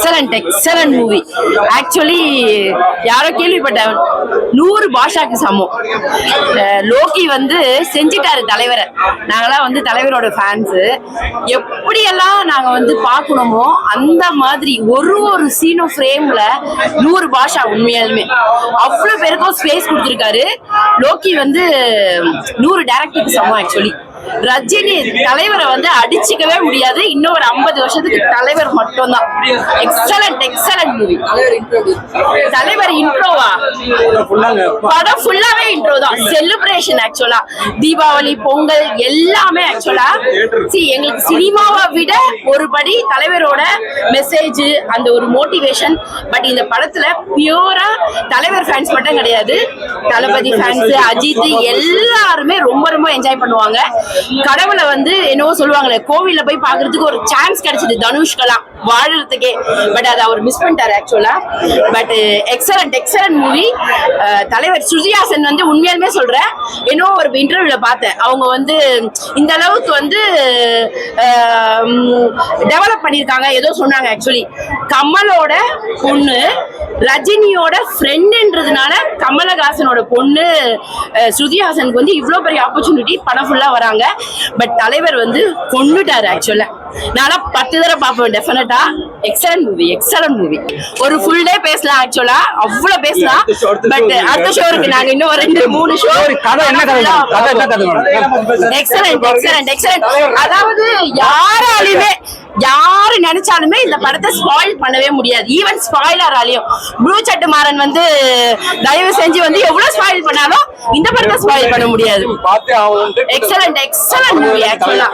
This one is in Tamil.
எக்ஸலண்ட் எக்ஸலண்ட் மூவி ஆக்சுவலி யாரோ கேள்விப்பட்டேன் நூறு பாஷாக்கு சமம். லோக்கி லோகி வந்து செஞ்சிட்டாரு தலைவரை. நாங்களாம் வந்து தலைவரோட ஃபேன்ஸு எப்படியெல்லாம் நாங்கள் வந்து பார்க்கணுமோ அந்த மாதிரி ஒரு ஒரு சீனும் ஃப்ரேமில் நூறு பாஷா உண்மையாலுமே. அவ்வளோ பேருக்கும் ஸ்பேஸ் கொடுத்துருக்காரு. லோகி வந்து நூறு டேரக்டருக்கு சமம் ஆக்சுவலி ரஜினி தலைவரை வந்து அடிச்சுக்கவே முடியாது. இன்னும் ஒரு ஐம்பது வருஷத்துக்கு தலைவர் மட்டும்தான். எக்ஸலண்ட் எக்ஸலண்ட் மூவி தலைவர் இன்ட்ரோவா படம் ஃபுல்லாவே இன்ட்ரோ தான். செலிப்ரேஷன் ஆக்சுவலா தீபாவளி பொங்கல் எல்லாமே ஆக்சுவலா சி எங்களுக்கு சினிமாவை விட ஒரு படி தலைவரோட மெசேஜ் அந்த ஒரு மோட்டிவேஷன் பட் இந்த படத்துல பியூரா தலைவர் ஃபேன்ஸ் மட்டும் கிடையாது. தளபதி ஃபேன்ஸ் அஜித் எல்லாருமே ரொம்ப ரொம்ப என்ஜாய் பண்ணுவாங்க. கடவுளை வந்து என்னவோ சொல்லுவாங்களே கோவில்ல போய் பாக்குறதுக்கு ஒரு சான்ஸ் கிடைச்சது தனுஷ்கெல்லாம் வாழறதுக்கே. பட் அதை அவர் மிஸ் பண்ணிட்டாரு ஆக்சுவலா பட் எக்ஸலண்ட் எக்ஸலண்ட் மூவி தலைவர் சுஜியாசன் வந்து உண்மையாலுமே சொல்கிறேன் இன்னும் ஒரு இன்டர்வியூவில் பார்த்தேன். அவங்க வந்து இந்த அளவுக்கு வந்து டெவலப் பண்ணியிருக்காங்க. ஏதோ சொன்னாங்க ஆக்சுவலி கமலோட பொண்ணு ரஜினியோட ஃப்ரெண்டுன்றதுனால கமலஹாசனோட பொண்ணு சுதிஹாசனுக்கு ஸ்ருதிஹாசனுக்கு வந்து இவ்வளோ பெரிய ஆப்பர்ச்சுனிட்டி படம் ஃபுல்லாக வராங்க. பட் தலைவர் வந்து கொண்டுட்டார் ஆக்சுவலாக நான்லாம் பத்து தடவை பார்ப்பேன் டெஃபினட்டாக எக்ஸலன்ட் மூவி எக்ஸலன்ட் மூவி ஒரு ஃபுல் டே பேசலாம் ஆக்சுவலா அவ்வளோ பேசலாம். பட் அடுத்த ஷோ இருக்கு. நாங்க இன்னும் ரெண்டு மூணு ஷோ? எக்ஸலன்ட் எக்ஸலன்ட் எக்ஸலன்ட் அதாவது யாராலையுமே யாரு நினைச்சாலுமே இந்த படத்தை ஸ்பாயில் பண்ணவே முடியாது. ஈவன் ஸ்பாயிலராலையும் ப்ளூ சட்டு மாறன் வந்து தயவு செஞ்சு வந்து எவ்வளவு ஸ்பாயில் பண்ணாலும் இந்த படத்தை ஸ்பாயில் பண்ண முடியாது. எக்ஸலண்ட் எக்ஸலண்ட் மூவி ஆக்சுவலா